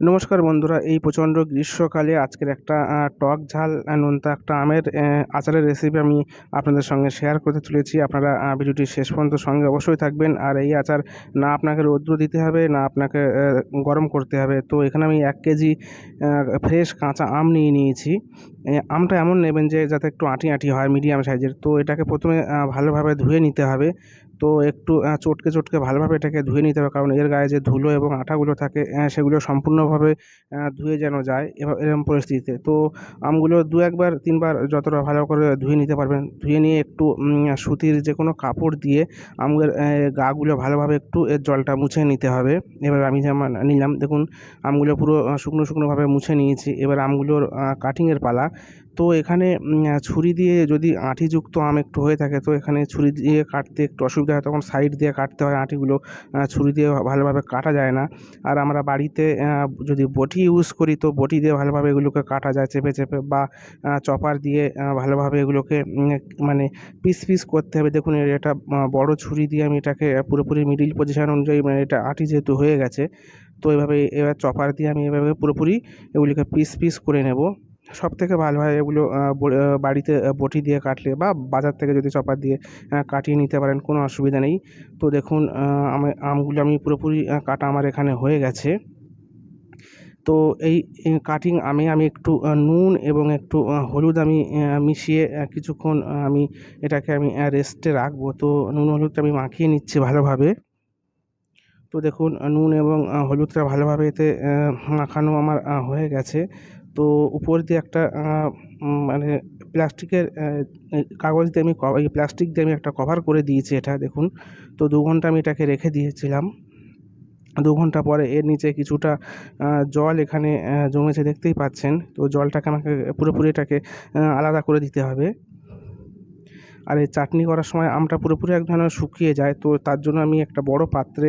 নমস্কার বন্ধুরা, এই প্রচণ্ড গ্রীষ্মকালে আজকের একটা টক ঝাল নোনতা একটা আমের আচারের রেসিপি আমি আপনাদের সঙ্গে শেয়ার করতে চলেছি। আপনারা ভিডিওটি শেষ পর্যন্ত সঙ্গে অবশ্যই থাকবেন। আর এই আচার না আপনাকে রৌদ্র দিতে হবে, না আপনাকে গরম করতে হবে। তো এখানে আমি এক কেজি ফ্রেশ কাঁচা আম নিয়ে নিয়েছি। আমটা এমন নেবেন যে যাতে একটু আঁটি আঁটি হয় মিডিয়াম সাইজের তো এটাকে প্রথমে ভালোভাবে ধুয়ে নিতে হবে। তো একটু চটকে চটকে ভালোভাবে এটাকে ধুয়ে নিতে হবে। কারণ এর গায়ে যে ধুলো এবং আঠাগুলো থাকে সেগুলো সম্পূর্ণভাবে ধুয়ে যেন যায় এরকম পরিস্থিতিতে। তো আমগুলো দু একবার, তিনবার যতটা ভালো করে ধুয়ে নিতে পারবেন। ধুয়ে নিয়ে একটু সুতির যে কোনো কাপড় দিয়ে আমের গাগুলো ভালোভাবে একটু এর জলটা মুছে নিতে হবে। এভাবে আমি যেমন নিলাম, দেখুন আমগুলো পুরো শুকনো শুকনোভাবে মুছে নিয়েছি। এবার আমগুলোর কাটিংয়ের পালা তো এখানে ছুরি দিয়ে যদি আঁটিযুক্ত আম একটু হয়ে থাকে, তো এখানে ছুরি দিয়ে কাটতে একটু অসুবিধা হয়। তখন সাইড দিয়ে কাটতে হয় আঁটিগুলো ছুরি দিয়ে ভালোভাবে কাটা যায় না। আর আমরা বাড়িতে যদি বটি ইউজ করি, তো বটি দিয়ে ভালোভাবে এগুলোকে কাটা যায় চেপে চেপে বা চপার দিয়ে ভালোভাবে এগুলোকে মানে পিস পিস করতে হবে। দেখুন এটা বড় ছুরি দিয়ে আমি এটাকে পুরোপুরি মিডিল পজিশন অনুযায়ী মানে এটা আঁটি যেহেতু হয়ে গেছে, তো এভাবে এবার চপার দিয়ে আমি এভাবে পুরোপুরি এগুলিকে পিস পিস করে নেব। সব থেকে ভালো হয় এগুলো বাড়িতে বটি দিয়ে কাটলে বা বাজার থেকে যদি চপার দিয়ে কাটিয়ে নিতে পারেন, কোনো অসুবিধা নেই। তো দেখুন আমি, আমগুলো আমি পুরোপুরি কাটা আমার এখানে হয়ে গেছে। তো এই কাটিং আমে, আমি একটু নুন এবং একটু হলুদ আমি মিশিয়ে কিছুক্ষণ আমি এটাকে আমি রেস্টে রাখব। তো নুন, হলুদটা আমি মাখিয়ে নিচ্ছি ভালোভাবে। তো দেখুন, নুন এবং হলুদটা ভালোভাবে এতে মাখানো আমার হয়ে গেছে। তো উপর দিয়ে একটা মানে প্লাস্টিকের কাগজ দিয়ে আমি কভার প্লাস্টিক দিয়ে আমি একটা কভার করে দিয়েছি এটা দেখুন। তো দু ঘণ্টা আমি এটাকে রেখে দিয়েছিলাম। দু ঘণ্টা পরে এর নিচে কিছুটা জল এখানে জমেছে দেখতেই পাচ্ছেন। তো জলটাকে আমাকে পুরোপুরি এটাকে আলাদা করে দিতে হবে। আর এই চাটনি করার সময় আমটা পুরোপুরি এক ধরনের শুকিয়ে যায়, তো তার জন্য আমি একটা বড় পাত্রে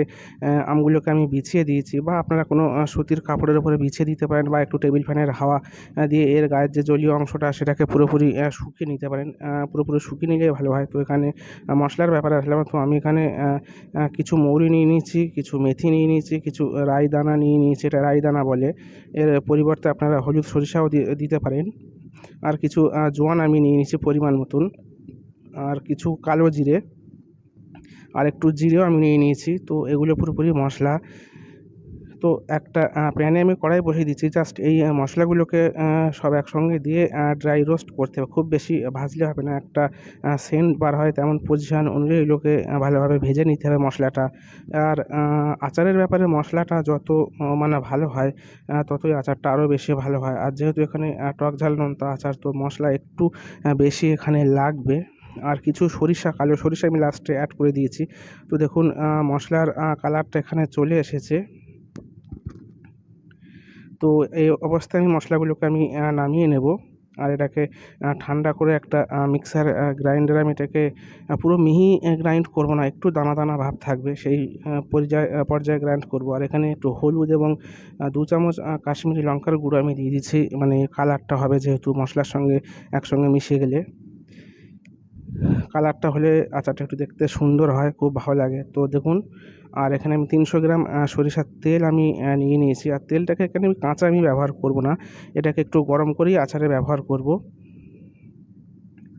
আমগুলোকে আমি বিছিয়ে দিয়েছি বা আপনারা কোনো সুতির কাপড়ের উপরে বিছিয়ে দিতে পারেন বা একটু টেবিল ফ্যানের হাওয়া দিয়ে এর গায়ের যে জলীয় অংশটা সেটাকে পুরোপুরি শুকিয়ে নিতে পারেন পুরোপুরি শুকিয়ে নিলে ভালো হয়। তো এখানে মশলার ব্যাপারে আসলাম তো আমি এখানে কিছু মৌরি নিয়ে নিয়েছি, কিছু মেথি নিয়ে নিয়েছি, কিছু রাই দানা নিয়ে নিয়েছি, এটা রাই দানা বলে, এর পরিবর্তে আপনারা হলুদ সরিষাও দিতে পারেন, আর কিছু জোয়ান আমি নিয়ে নিয়েছি পরিমাণ মতন। আর কিছু কালো জিরে আর একটু জিরেও আমি নিয়ে নিয়েছি। তো এগুলো পুরোপুরি মশলা। তো একটা প্যানে আমি কড়াই বসিয়ে দিচ্ছি। জাস্ট এই মশলাগুলোকে সব একসঙ্গে দিয়ে ড্রাই রোস্ট করতে হবে। খুব বেশি ভাজলে হবে না। একটা সেন্ট বার হয় তেমন পজিশন অনুযায়ী এগুলোকে ভালোভাবে ভেজে নিতে হবে মশলাটা। আর আচারের ব্যাপারে মশলাটা যত মানে ভালো হয় ততই আচারটা আরও বেশি ভালো হয়। আর যেহেতু এখানে টক ঝাল, নোনতা আচার, তো মশলা একটু বেশি এখানে লাগবে। আর কিছু সরিষা, কালো সরিষা আমি লাস্টে অ্যাড করে দিয়েছি। তো দেখুন মশলার কালারটা এখানে চলে এসেছে। তো এই অবস্থায় আমি মশলাগুলোকে আমি নামিয়ে নেব। আর এটাকে ঠান্ডা করে একটা মিক্সার গ্রাইন্ডারে আমি এটাকে পুরো মিহি গ্রাইন্ড করব না, একটু দানা দানা ভাব থাকবে, সেই পর্যায়ে পর্যায়ে গ্রাইন্ড করব। আর এখানে একটু হলুদ এবং দু চামচ কাশ্মীরি লঙ্কার গুঁড়ো আমি দিয়ে দিচ্ছি। মানে কালারটা হবে যেহেতু মশলার সঙ্গে একসঙ্গে মিশিয়ে গেলে। কালারটা হলে আচারটা একটু দেখতে সুন্দর হয়, খুব ভালো লাগে। তো দেখুন, আর এখানে আমি তিনশো গ্রাম সরিষার তেল আমি নিয়ে নিয়েছি। আর তেলটাকে এখানে আমি কাঁচা আমি ব্যবহার করব না। এটাকে একটু গরম করেই আচারে ব্যবহার করব।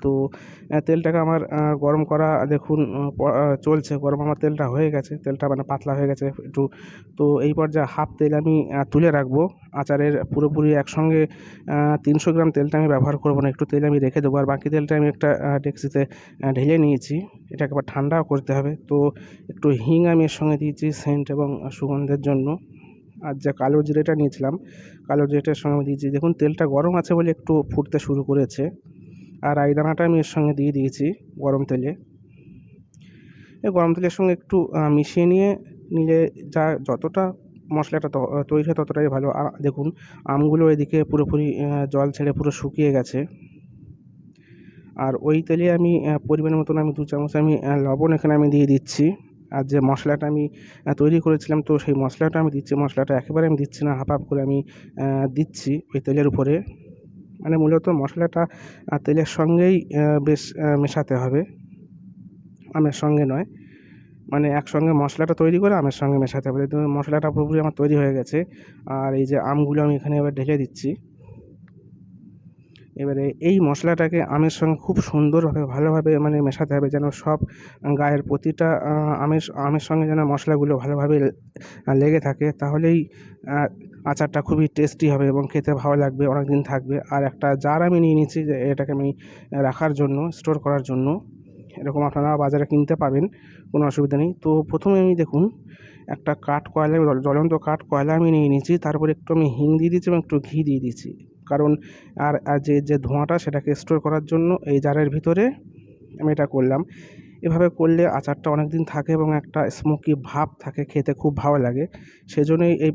তো তেলটাকে আমার গরম করা দেখুন চলছে। গরম আমার তেলটা হয়ে গেছে। তেলটা মানে পাতলা হয়ে গেছে একটু। তো এই পর্যায়ে হাফ তেল আমি তুলে রাখব। আচারের পুরোপুরি একসঙ্গে তিনশো গ্রাম তেলটা আমি ব্যবহার করব না। একটু তেল আমি রেখে দেবো। আর বাকি তেলটা আমি একটা আহ, ঢেলে নিয়েছি। এটাকে আবার ঠান্ডাও করতে হবে। তো একটু হিং আমি এর সঙ্গে দিয়েছি সেন্ট এবং সুগন্ধের জন্য। আর যে কালো জিরেটা নিয়েছিলাম কালো জিরেটার সঙ্গে দিয়েছি। দেখুন তেলটা গরম আছে বলে একটু ফুটতে শুরু করেছে। আর রাই দানাটা আমি এর সঙ্গে দিয়ে দিয়েছি গরম তেলে। এই গরম তেলের সঙ্গে একটু মিশিয়ে নিয়ে নিলে যা, যতটা মশলাটা তৈরি হয় ততটাই ভালো। দেখুন, আমগুলো এদিকে পুরোপুরি জল ছেড়ে পুরো শুকিয়ে গেছে। আর ওই তেলে আমি পরিমাণ মতন আমি দু চামচ আমি লবণ এখানে আমি দিয়ে দিচ্ছি। আর যে মশলাটা আমি তৈরি করেছিলাম, তো সেই মশলাটা আমি দিচ্ছি। মশলাটা একেবারে আমি দিচ্ছি না, হাফ হাফ করে আমি দিচ্ছি ওই তেলের উপরে। মানে মূলত মশলাটা তেলের সঙ্গেই বেশ মেশাতে হবে। আমের সঙ্গে নয়। মানে একসঙ্গে মশলাটা তৈরি করে আমের সঙ্গে মেশাতে হবে। মশলাটা পুরোপুরি আমার তৈরি হয়ে গেছে। আর এই যে আমগুলো আমি এখানে এবার ঢেলে দিচ্ছি। এবারে এই মশলাটাকে আমের সঙ্গে খুব সুন্দরভাবে, ভালোভাবে মানে মেশাতে হবে যেন সব গায়ের প্রতিটা আমের আমের সঙ্গে যেন মশলাগুলো ভালোভাবে লেগে থাকে তাহলেই আচারটা খুবই টেস্টি হবে এবং খেতে ভালো লাগবে অনেক দিন থাকবে। আর একটা জার আমি নিয়ে নিচ্ছি যে এটাকে আমি রাখার জন্য স্টোর করার জন্য। এরকম আপনারা বাজারে কিনতে পাবেন, কোনো অসুবিধা নেই। তো প্রথমে আমি দেখুন, একটা কাঠ কয়লা জ্বলন্ত কাঠ কয়লা আমি নিয়ে নিয়েছি, তারপরে একটু আমি হিং দিয়ে দিচ্ছি এবং একটু ঘি দিয়ে দিচ্ছি কারণ আর যে যে ধোঁয়াটা সেটাকে স্টোর করার জন্য এই জারের ভিতরে আমি এটা করলাম। এভাবে করলে আচারটা অনেক দিন থাকে এবং একটা স্মোকি ভাব থাকে, খেতে খুব ভালো লাগে। সেজন্যই এই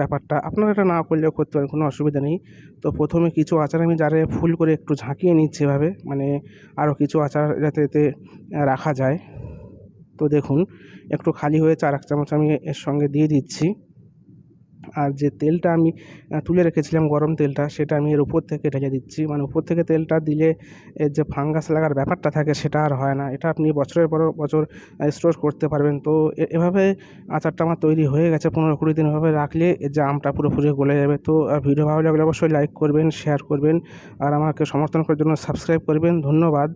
ব্যাপারটা। আপনারা এটা না করলেও করতে পারেন, কোনো অসুবিধা নেই। তো প্রথমে কিছু আচার আমি জারে ফুল করে একটু ঝাঁকিয়ে নিচ্ছি এভাবে মানে আরও কিছু আচার যাতে এতে রাখা যায়। তো দেখুন, একটু খালি হয়েছে আর এক চামচ আমি এর সঙ্গে দিয়ে দিচ্ছি। আর যে তেলটা আমি তুলে রেখেছিলাম গরম তেলটা, সেটা আমি এর উপর থেকে ঢেলে দিচ্ছি। মানে উপর থেকে তেলটা দিলে এর যে ফাঙ্গাস লাগার ব্যাপারটা থাকে, সেটা আর হয় না। এটা আপনি বছরের পর বছর স্টোর করতে পারবেন। তো এভাবে আচারটা আমার তৈরি হয়ে গেছে। পনেরো কুড়ি দিন এভাবে রাখলে এর যে আমটা পুরোপুরি গলে যাবে। তো ভিডিও ভালো লাগলে অবশ্যই লাইক করবেন শেয়ার করবেন, আর আমাকে সমর্থন করার জন্য সাবস্ক্রাইব করবেন। ধন্যবাদ।